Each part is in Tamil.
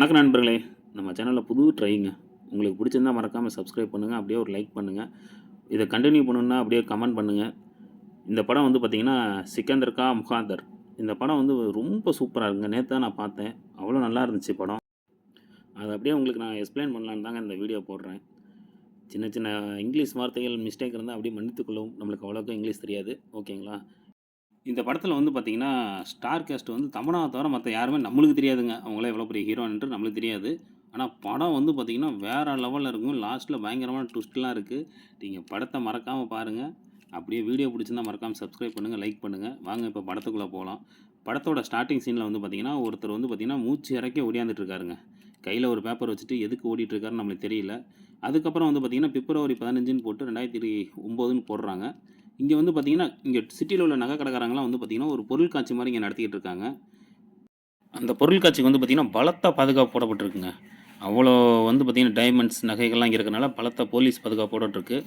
வணக்கம் நண்பர்களே. நம்ம சேனலில் புது ட்ரைங்க உங்களுக்கு பிடிச்சிருந்தா மறக்காமல் சப்ஸ்கிரைப் பண்ணுங்கள் அப்படியே ஒரு லைக் பண்ணுங்கள் இதை கண்டினியூ பண்ணணுன்னா அப்படியே கமெண்ட் பண்ணுங்கள் இந்த படம் வந்து பார்த்திங்கன்னா சிக்கந்தர் கா முகாந்தர். இந்த படம் வந்து ரொம்ப சூப்பராக இருக்குங்க. நேற்று தான் நான் பார்த்தேன். அவ்வளோ நல்லா இருந்துச்சு படம். அதை அப்படியே உங்களுக்கு நான் எக்ஸ்பிளைன் பண்ணலான்னு தாங்க இந்த வீடியோ போடுறேன். சின்ன சின்ன இங்கிலீஷ் வார்த்தைகள் மிஸ்டேக் இருந்தால் அப்படியே மன்னித்துக்கொள்ளவும் நம்மளுக்கு அவ்வளோக்கும் இங்கிலீஷ் தெரியாது. ஓகேங்களா இந்த படத்தில் வந்து பார்த்திங்கன்னா ஸ்டார் கேஸ்ட் வந்து தமனாவை தவிர மற்ற யாருமே நம்மளுக்கு தெரியாதுங்க. அவங்களே எவ்வளோ பெரிய ஹீரோன்ட்டு நம்மளுக்கு தெரியாது. ஆனால் படம் வந்து பார்த்திங்கன்னா வேறு லெவலில் இருக்கும். லாஸ்ட்டில் பயங்கரமான ட்விஸ்ட்லாம் இருக்குது நீங்கள் படத்தை மறக்காமல் பாருங்கள் அப்படியே வீடியோ பிடிச்சிருந்தா மறக்காமல் சப்ஸ்கிரைப் பண்ணுங்கள் லைக் பண்ணுங்கள் வாங்க இப்போ படத்துக்குள்ளே போகலாம் படத்தோட ஸ்டார்டிங் சீனில் வந்து பார்த்திங்கன்னா ஒருத்தர் வந்து பார்த்திங்கன்னா மூச்சு இறக்கி ஓடியாந்துட்டுருக்காருங்க கையில் ஒரு பேப்பர் வச்சுட்டு எதுக்கு ஓடிட்டுருக்காருன்னு நம்மளுக்கு தெரியல. அதுக்கப்புறம் வந்து பார்த்திங்கன்னா பிப்ரவரி பதினஞ்சுன்னு போட்டு ரெண்டாயிரத்தி ஒம்போதுன்னு போடுறாங்க. இங்கே வந்து பார்த்திங்கன்னா இங்கே சிட்டியில் உள்ள நகை கடைக்காரங்களாம் வந்து பார்த்திங்கன்னா ஒரு பொருள் காட்சி மாதிரி இங்கே நடத்திக்கிட்டு இருக்காங்க. அந்த பொருள் காட்சிக்கு வந்து பார்த்திங்கன்னா பலத்த பாதுகாப்பு போடப்பட்டிருக்குங்க. அவ்வளோ வந்து பார்த்திங்கன்னா டைமண்ட்ஸ் நகைகள்லாம் இங்கே இருக்கிறனால பலத்த போலீஸ் பாதுகாப்பு போடப்பட்டிருக்கு.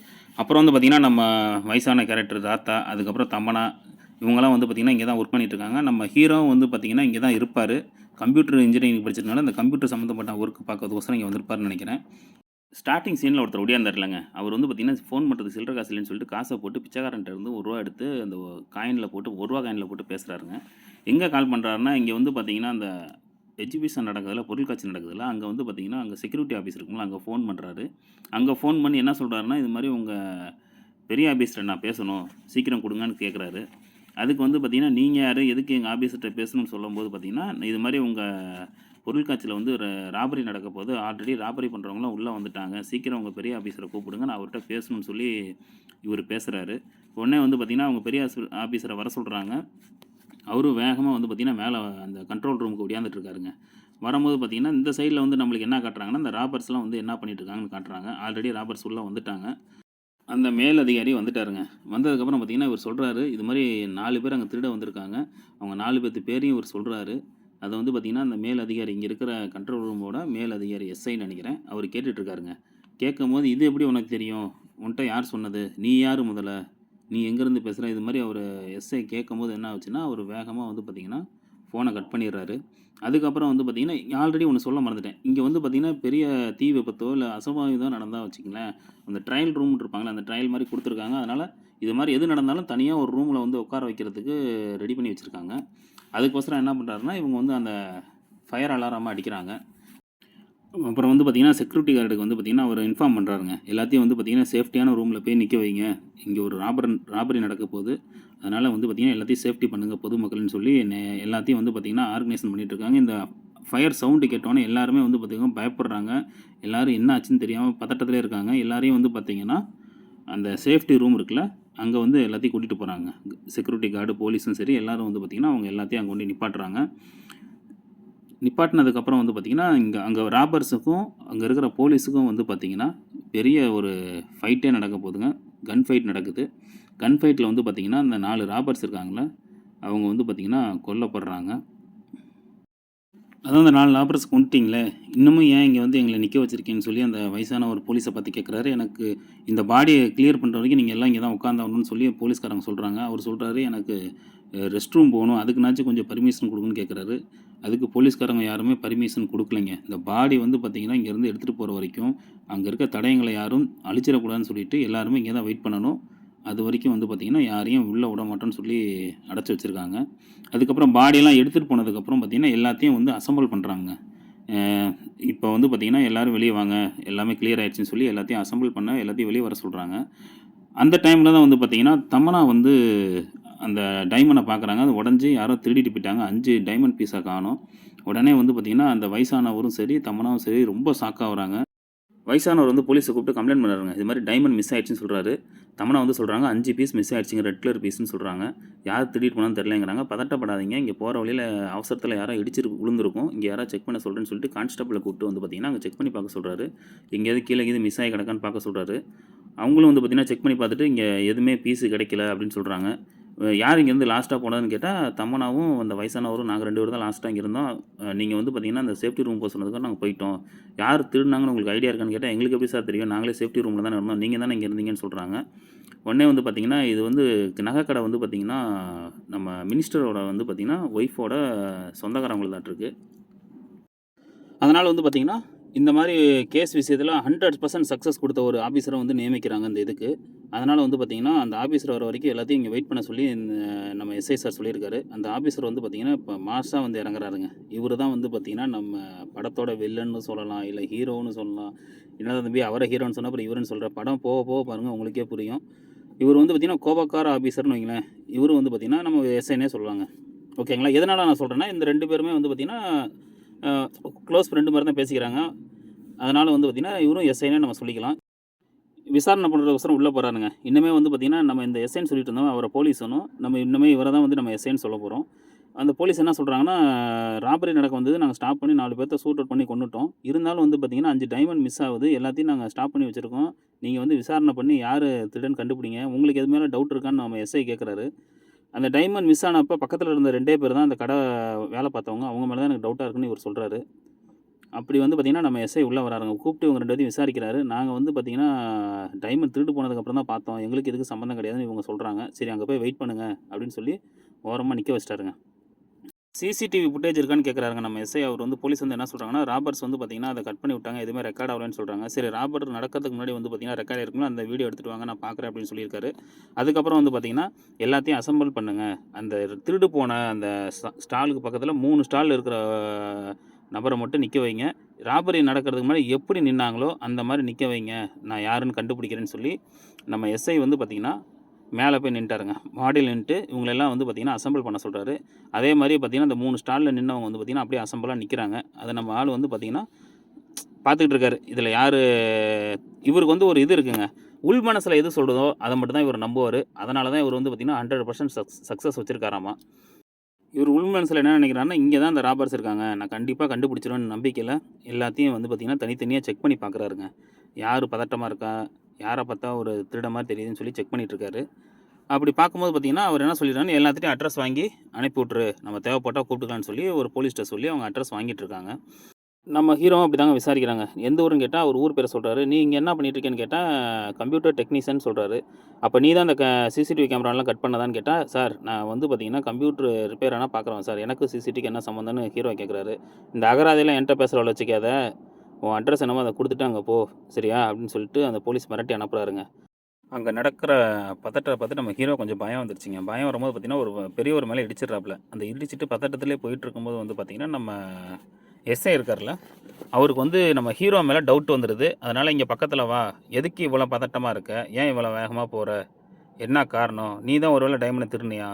அப்புறம் வந்து பார்த்திங்கன்னா நம்ம வயசான கேரக்டர் தாத்தா அதுக்கப்புறம் தமனா இவங்கெல்லாம் வந்து பார்த்திங்கன்னா இங்கே தான் ஒர்க் பண்ணிகிட்ருக்காங்க இருக்காங்க. நம்ம ஹீரோவும் வந்து பார்த்திங்கன்னா இங்கே தான் இருப்பார். கம்ப்யூட்டர் இன்ஜினியரிங் படிச்சதுனால இந்த கம்ப்யூட்டர் சம்மந்தப்பட்ட ஒர்க் பார்க்கறதுக்கோசரம் இங்கே வந்திருப்பாருன்னு நினைக்கிறேன். ஸ்டார்டிங் சீனில் ஒருத்தர் ஒடியாந்தார்லங்க அவர் வந்து பார்த்திங்கன்னா ஃபோன் பண்ணுறது சில்லற காசு இல்லைன்னு சொல்லிட்டு காசை போட்டு பிச்சைக்காரன்ட்ட இருந்து ஒரு ரூபா எடுத்து அந்த காயினில் போட்டு ஒரு ரூபா காயினில் போட்டு பேசுகிறாருங்க எங்கே கால் பண்ணுறாருன்னா இங்கே வந்து பார்த்திங்கன்னா அந்த எஜுகேஷன் நடக்குதுல பொருள் காட்சி நடக்குதுல அங்கே வந்து பார்த்திங்கன்னா அங்கே செக்யூரிட்டி ஆஃபீஸ் இருக்குங்களா அங்கே ஃபோன் பண்ணுறாரு அங்கே ஃபோன் பண்ணி என்ன சொல்கிறாருன்னா இது மாதிரி உங்கள் பெரிய ஆஃபீஸில் நான் பேசணும் சீக்கிரம் கொடுங்கன்னு கேட்குறாரு அதுக்கு வந்து பார்த்திங்கன்னா நீங்கள் யார் எதுக்கு எங்கள் ஆஃபீஸ்கிட்ட பேசணும்னு சொல்லும்போது பார்த்திங்கன்னா இது மாதிரி உங்கள் பொருள் காட்சியில் வந்து ராபரி நடக்க போது ஆல்ரெடி ராபரி பண்ணுறவங்களாம் உள்ளே வந்துட்டாங்க. சீக்கிரம் உங்கள் பெரிய ஆஃபீஸரை கூப்பிடுங்க. நான் அவர்கிட்ட பேசணும்னு சொல்லி இவர் பேசுகிறாரு உடனே வந்து பார்த்திங்கன்னா அவங்க பெரிய ஆஃபீஸரை வர சொல்கிறாங்க அவரும் வேகமாக வந்து பார்த்திங்கன்னா மேலே அந்த கண்ட்ரோல் ரூமுக்கு ஒடியாந்துட்டுருக்காருங்க வரும்போது பார்த்திங்கன்னா இந்த சைடில் வந்து நம்மளுக்கு என்ன காட்டுறாங்கன்னா இந்த ராபர்ஸ்லாம் வந்து என்ன பண்ணிட்டு இருக்காங்கன்னு காட்டுறாங்க. ஆல்ரெடி ராபர்ஸ் உள்ளே வந்துட்டாங்க. அந்த மேல் அதிகாரி வந்துட்டாருங்க. வந்ததுக்கப்புறம் பார்த்திங்கன்னா இவர் சொல்கிறாரு இது மாதிரி நாலு பேர் அங்கே திருட வந்திருக்காங்க. அவங்க நாலு பேர்த்து பேரையும் இவர் சொல்கிறாரு அதை வந்து பார்த்திங்கன்னா அந்த மேல் அதிகாரி இங்கே இருக்கிற கண்ட்ரோல் ரூமோட மேல் அதிகாரி எஸ்ஐன்னு நினைக்கிறேன். அவர் கேட்டுட்ருக்காருங்க. கேட்கும் போது இது எப்படி உனக்கு தெரியும்? உன்கிட்ட யார் சொன்னது? நீ யார் முதல்ல? நீ எங்கேருந்து பேசுகிற இது மாதிரி அவர் எஸ்ஐ கேட்கும் போது என்ன ஆச்சுன்னா அவர் வேகமாக வந்து பார்த்திங்கன்னா ஃபோனை கட் பண்ணிடுறாரு. அதுக்கப்புறம் வந்து பார்த்திங்கன்னா ஆல்ரெடி ஒன்று சொல்ல மறந்துட்டேன். இங்கே வந்து பார்த்திங்கன்னா பெரிய தீ விபத்தோ இல்லை அசம்பாவிதம் நடந்தால் வச்சுங்களேன் அந்த ட்ரையல் ரூம் இருப்பாங்களே அந்த ட்ரையல் மாதிரி கொடுத்துருக்காங்க. அதனால் இது மாதிரி எது நடந்தாலும் தனியாக ஒரு ரூமில் வந்து உட்கார வைக்கிறதுக்கு ரெடி பண்ணி வச்சுருக்காங்க. அதுக்கோசரம் என்ன பண்ணுறாருன்னா இவங்க வந்து அந்த ஃபயர் அலாரமாக அடிக்கிறாங்க. அப்புறம் வந்து பார்த்திங்கன்னா செக்யூரிட்டி கார்டுக்கு வந்து பார்த்திங்கன்னா அவர் இன்ஃபார்ம் பண்ணுறாருங்க எல்லாத்தையும் வந்து பார்த்திங்கன்னா சேஃப்டியான ரூமில் போய் நிற்க வைங்க. இங்கே ஒரு ராபர் ராபரி நடக்க போகுது. அதனால் வந்து பார்த்திங்கன்னா எல்லாத்தையும் சேஃப்டி பண்ணுங்கள் பொதுமக்கள்னு சொல்லி எல்லாத்தையும் வந்து பார்த்திங்கன்னா ஆர்கனைசேஷன் பண்ணிகிட்டு இருக்காங்க. இந்த ஃபயர் சவுண்டு கேட்டோன்னே எல்லாருமே வந்து பார்த்திங்கன்னா பயப்படுறாங்க. எல்லோரும் என்ன ஆச்சுன்னு தெரியாமல் பதட்டத்திலே இருக்காங்க. எல்லாரையும் வந்து பார்த்திங்கன்னா அந்த சேஃப்டி ரூம் இருக்குல்ல அங்கே வந்து எல்லாத்தையும் கூட்டிகிட்டு போகிறாங்க செக்யூரிட்டி கார்டு போலீஸும் சரி எல்லாரும் வந்து பார்த்திங்கன்னா அவங்க எல்லாத்தையும் அங்கே கொண்டு நிப்பாட்டுறாங்க. நிப்பாட்டினதுக்கப்புறம் வந்து பார்த்திங்கன்னா இங்கே அங்கே ராபர்ஸுக்கும் அங்கே இருக்கிற போலீஸுக்கும் வந்து பார்த்திங்கன்னா பெரிய ஒரு ஃபைட்டே நடக்க போகுதுங்க. கன் ஃபைட் நடக்குது. கன் ஃபைட்டில் வந்து பார்த்திங்கன்னா இந்த நாலு ராபர்ஸ் இருக்காங்களே அவங்க வந்து பார்த்திங்கன்னா கொல்லப்படுறாங்க. அதான் அந்த நாலு ராபர்ஸ் கொண்டுட்டிங்களே இன்னமும் ஏன் இங்கே வந்து எங்களை நிற்க வச்சுருக்கேன்னு சொல்லி அந்த வயசான ஒரு போலீஸை பார்த்து கேட்குறாரு எனக்கு இந்த பாடியை கிளியர் பண்ணுற வரைக்கும் நீங்கள் எல்லாம் இங்கே தான் உட்காந்தாகணும்னு சொல்லி போலீஸ்காரங்க சொல்கிறாங்க அவர் சொல்கிறாரு எனக்கு ரெஸ்ட் ரூம் போகணும். அதுக்குனாச்சும் கொஞ்சம் பர்மிஷன் கொடுக்குன்னு கேட்குறாரு அதுக்கு போலீஸ்காரங்க யாருமே பர்மிஷன் கொடுக்கலைங்க. இந்த பாடி வந்து பார்த்திங்கன்னா இங்கேருந்து எடுத்துகிட்டு போகிற வரைக்கும் அங்கே இருக்க தடயங்களை யாரும் அழிச்சிடக்கூடாதுன்னு சொல்லிட்டு எல்லாருமே இங்கே தான் வெயிட் பண்ணணும். அது வரைக்கும் வந்து பார்த்திங்கன்னா யாரையும் உள்ளே விட மாட்டோம்னு சொல்லி அடைச்சி வச்சுருக்காங்க. அதுக்கப்புறம் பாடியெல்லாம் எடுத்துகிட்டு போனதுக்கப்புறம் பார்த்திங்கன்னா எல்லாத்தையும் வந்து அசம்பிள் பண்ணுறாங்க இப்போ வந்து பார்த்திங்கன்னா எல்லோரும் வெளியே வாங்க எல்லாமே கிளியர் ஆகிடுச்சின்னு சொல்லி எல்லாத்தையும் அசம்பிள் பண்ண எல்லாத்தையும் வெளியே வர சொல்கிறாங்க அந்த டைமில் தான் வந்து பார்த்திங்கன்னா தமனா வந்து அந்த டைமண்டை பார்க்குறாங்க அது உடஞ்சி யாரோ திருடிட்டு போயிட்டாங்க. அஞ்சு டைமண்ட் பீஸாக காணும். உடனே வந்து பார்த்திங்கன்னா அந்த வயசானவரும் சரி தமனாவும் சரி ரொம்ப ஷாக்காகிறாங்க வயசானவர் வந்து போலீஸை கூப்பிட்டு கம்ப்ளைண்ட் பண்ணுறாங்க இது மாதிரி டைமண்ட் மிஸ் ஆயிடுச்சுன்னு சொல்கிறாரு தமனா வந்து சொல்கிறாங்க அஞ்சு பீஸ் மிஸ் ஆயிடுச்சுங்க ரெட் கலர் பீஸ்னு சொல்கிறாங்க யார் திருடிட்டு போனான்னு தெரிலங்கிறாங்க பதட்டப்படாதீங்க. இங்கே போகிற வழியில் அவசரத்தில் யாரோ இடிச்சிருக்கு விழுந்திருக்கும். இங்கே யாராவது செக் பண்ண சொல்கிறேன்னு சொல்லிட்டு கான்ஸ்டபிளை கூப்பிட்டு வந்து பார்த்தீங்கன்னா அங்கே செக் பண்ணி பார்க்க சொல்கிறாரு எங்கேயாவது கீழே எங்கேயும் மிஸ் ஆகி கிடக்கான்னு பார்க்க சொல்கிறாரு அவங்களும் வந்து பார்த்திங்கன்னா செக் பண்ணி பார்த்துட்டு இங்கே எதுவுமே பீஸு கிடைக்கல அப்படின்னு சொல்கிறாங்க யார் இங்கேருந்து லாஸ்ட்டாக போனதுன்னு கேட்டால் தம்மனாவும் அந்த வயசானவரும் நாங்கள் ரெண்டு பேரும் தான் லாஸ்ட்டாக இங்கே இருந்தோம். நீங்கள் வந்து பார்த்தீங்கன்னா அந்த சேஃப்டி ரூம் போக சொன்னதுக்கு நாங்கள் போயிட்டோம். யார் திருடினாங்கன்னு உங்களுக்கு ஐடியா இருக்கான்னு கேட்டால் எங்களுக்கு எப்படி சார் தெரியும்? நாங்களே சேஃப்டி ரூமில் தான் இருந்தோம். நீங்கள் தானே இங்கே இருந்தீங்கன்னு சொல்கிறாங்க உடனே வந்து பார்த்திங்கன்னா இது வந்து நகைக்கடை வந்து பார்த்திங்கன்னா நம்ம மினிஸ்டரோட வந்து பார்த்திங்கன்னா ஒய்ஃபோட சொந்தக்காரங்களுக்கு தான் இருக்குது அதனால் வந்து பார்த்திங்கன்னா இந்த மாதிரி கேஸ் விஷயத்தில் ஹண்ட்ரட் பர்சன்ட் சக்ஸஸ் கொடுத்த ஒரு ஆஃபீஸரை வந்து நியமிக்கிறாங்க இந்த இதுக்கு. அதனால் வந்து பார்த்திங்கன்னா அந்த ஆஃபீஸர் வர வரைக்கும் எல்லாத்தையும் இங்கே வெயிட் பண்ண சொல்லி நம்ம எஸ்ஐ சார் சொல்லியிருக்காரு. அந்த ஆஃபீஸர் வந்து பார்த்திங்கன்னா இப்போ மாஸ்டாக வந்து இறங்குறாருங்க. இவர் தான் வந்து பார்த்திங்கன்னா நம்ம படத்தோட வில்லன்னு சொல்லலாம் இல்லை ஹீரோன்னு சொல்லலாம். என்ன தம்பி அவரை ஹீரோன்னு சொன்னால் அப்புறம் இவருன்னு சொல்கிற படம் போக போக பாருங்கள் உங்களுக்கே புரியும். இவர் வந்து பார்த்திங்கன்னா கோபக்கார ஆஃபீஸர்னு வைங்களேன். இவர் வந்து பார்த்திங்கன்னா நம்ம எஸ்ஐனே சொல்லுவாங்க ஓகேங்களா எதனால் நான் சொல்கிறேன்னா இந்த ரெண்டு பேருமே வந்து பார்த்திங்கன்னா க்ளோஸ் ஃப்ரெண்டு மாதிரி தான் பேசிக்கிறாங்க. அதனால் வந்து பார்த்திங்கன்னா இவரும் எஸ்ஐனே நம்ம சொல்லிக்கலாம். விசாரணை பண்ணுறதுக்கோசரம் உள்ளே போகிறாருங்க இன்னுமே வந்து பார்த்திங்கன்னா நம்ம இந்த எஸ்ஐன்னு சொல்லிட்டு இருந்தோம் அவரை போலீஸ் ஒன்றும் நம்ம இன்னுமே இவரை தான் வந்து நம்ம எஸ்ஐன்னு சொல்ல போகிறோம் அந்த போலீஸ் என்ன சொல்கிறாங்கன்னா ராபரி நடக்க வந்தது நாங்கள் ஸ்டாப் பண்ணி நாலு பேர்த்த சூட் அவுட் பண்ணி கொண்டுட்டோம் இருந்தாலும் வந்து பார்த்திங்கன்னா அஞ்சு டைமண்ட் மிஸ் ஆகுது. எல்லாத்தையும் நாங்கள் ஸ்டாப் பண்ணி வச்சுருக்கோம். நீங்கள் வந்து விசாரணை பண்ணி யார் திருடன் கண்டுபிடிங்க? உங்களுக்கு எது மேலே டவுட் இருக்கான்னு நம்ம எஸ்ஐ கேட்குறாரு அந்த டைமண்ட் மிஸ் ஆனப்போ பக்கத்தில் இருந்த ரெண்டே பேர் தான் அந்த கடை வேலை பார்த்தவங்க. அவங்க மேலே தான் எனக்கு டவுட்டாக இருக்குன்னு இவர் சொல்கிறாரு அப்படி வந்து பார்த்திங்கன்னா நம்ம எஸ்ஐ உள்ளே வராருங்க. கூப்பிட்டு இவங்க ரெண்டு பேரையும் விசாரிக்கிறாரு. நாங்கள் வந்து பார்த்திங்கன்னா டைமண்ட் திருட்டு போனதுக்கப்புறம் தான் பார்த்தோம். எங்களுக்கு இதுக்கு சம்மந்தம் கிடையாதுன்னு இவங்க சொல்கிறாங்க சரி அங்கே போய் வெயிட் பண்ணுங்கள் அப்படின்னு சொல்லி ஓரமாக நிற்க வச்சிட்டாருங்க. சிசிடிவி ஃபுட்டேஜ் இருக்கான்னு கேட்குறாங்க நம்ம எஸ்ஐ அவர் வந்து போலீஸ் வந்து என்ன சொல்கிறாங்கன்னா ராபர்ட்ஸ் வந்து பார்த்திங்கன்னா அதை கட் பண்ணி விட்டாங்க எதுவுமே ரெக்கார்ட் ஆகலன்னு சொல்கிறாங்க சரி ராபர்ட் நடக்கிறதுக்கு முன்னாடி வந்து பார்த்திங்கன்னா ரெக்கார்ட் இருக்குங்களா அந்த வீடியோ எடுத்துகிட்டு வாங்க நான் பார்க்குறேன் அப்படின்னு சொல்லியிருக்காரு. அதுக்கப்புறம் வந்து பார்த்திங்கன்னா எல்லாத்தையும் அசம்பிள் பண்ணுங்கள் அந்த திருடு போன அந்த ஸ்டாலுக்கு பக்கத்தில் மூணு ஸ்டால் இருக்கிற நபரை மட்டும் நிற்க வைங்க. ராபரி நடக்கிறதுக்கு முன்னாடி எப்படி நின்னாங்களோ அந்த மாதிரி நிற்க வைங்க. நான் யாருன்னு கண்டுபிடிக்கிறேன்னு சொல்லி நம்ம எஸ்ஐ வந்து பார்த்திங்கன்னா மேலே போய் நின்ட்டாருங்க. மாடியில் நின்றுட்டு இவங்களெல்லாம் வந்து பார்த்திங்கன்னா அசம்பிள் பண்ண சொல்கிறாரு அதே மாதிரி பார்த்திங்கன்னா அந்த மூணு ஸ்டாலில் நின்னவங்க வந்து பார்த்திங்கன்னா அப்படியே அசம்பிளாக நிற்கிறாங்க அதை நம்ம ஆள் வந்து பார்த்திங்கன்னா பார்த்துக்கிட்டு இருக்காரு. இதில் யார் இவருக்கு வந்து ஒரு இது இருக்குங்க. உள் மனசில் எது சொல்கிறதோ அதை மட்டும் தான் இவர் நம்புவார். அதனால தான் இவர் வந்து பார்த்திங்கன்னா ஹண்ட்ரட் பர்சன்ட் சக்ஸ் சக்ஸஸ் வச்சுருக்காராமா. இவர் உள் மனசில் என்ன நினைக்கிறாருன்னா இங்கே தான் இந்த ராபர்ஸ் இருக்காங்க. நான் கண்டிப்பாக கண்டுபிடிச்சிருவேன் நம்பிக்கையில் எல்லாத்தையும் வந்து பார்த்திங்கன்னா தனித்தனியாக செக் பண்ணி பார்க்குறாருங்க. யார் பதட்டமாக இருக்கா? யாரை பார்த்தா ஒரு திருட மாதிரி தெரியுதுன்னு சொல்லி செக் பண்ணிகிட்டு இருக்காரு அப்படி பார்க்கும்போது பார்த்தீங்கன்னா அவர் என்ன சொல்லிடுறாரு எல்லாத்திட்டையும் அட்ரஸ் வாங்கி அனுப்பி விட்ரு நம்ம தேவைப்பட்டால் கூப்பிட்டுக்கலான்னு சொல்லி ஒரு போலீஸ்கிட்ட சொல்லி அவங்க அட்ரஸ் வாங்கிட்டு இருக்காங்க நம்ம ஹீரோவும் அப்படி தாங்க விசாரிக்கிறாங்க. எந்த ஊருன்னு கேட்டால் அவர் ஊர் பேரை சொல்கிறாரு நீ இங்கே என்ன பண்ணிகிட்டு இருக்கேன்னு கேட்டால் கம்ப்யூட்டர் டெக்னீஷியன் சொல்கிறாரு அப்போ நீ தான் அந்த க சிசிடிவி கேமராலாம் கட் பண்ணதான்னு கேட்டால் சார் நான் வந்து பார்த்தீங்கன்னா கம்ப்யூட்டர் ரிப்பேர் ஆனால் பார்க்குறேன் சார் எனக்கு சிசிடிவிக்கு என்ன சம்மந்தம்னு ஹீரோ கேட்குறாரு இந்த அகராதையெல்லாம் என்கிட்ட பேசுகிற வச்சுக்காத. உன் அட்ரஸ் என்னமோ அதை கொடுத்துட்டு அங்கே போ சரியா? அப்படின்னு சொல்லிட்டு அந்த போலீஸ் மிரட்டி அனுப்புகிறாருங்க அங்கே நடக்கிற பதட்டத்தை பார்த்து நம்ம ஹீரோ கொஞ்சம் பயம் வந்துருச்சுங்க. பயம் வரும்போது பார்த்திங்கன்னா ஒரு பெரிய ஒரு மேலே இடிச்சிடுறாப்புல. அந்த இடிச்சிட்டு பதட்டத்திலே போயிட்டு இருக்கும்போது வந்து பார்த்திங்கன்னா நம்ம எஸ்ஐ இருக்கார்ல அவருக்கு வந்து நம்ம ஹீரோ மேலே டவுட் வந்துடுது அதனால் இங்கே பக்கத்தில் வா. எதுக்கு இவ்வளோ பதட்டமாக இருக்க? ஏன் இவ்வளோ வேகமாக போகிற என்ன காரணம்? நீ தான் ஒருவேளை டைமண்டை திருநியா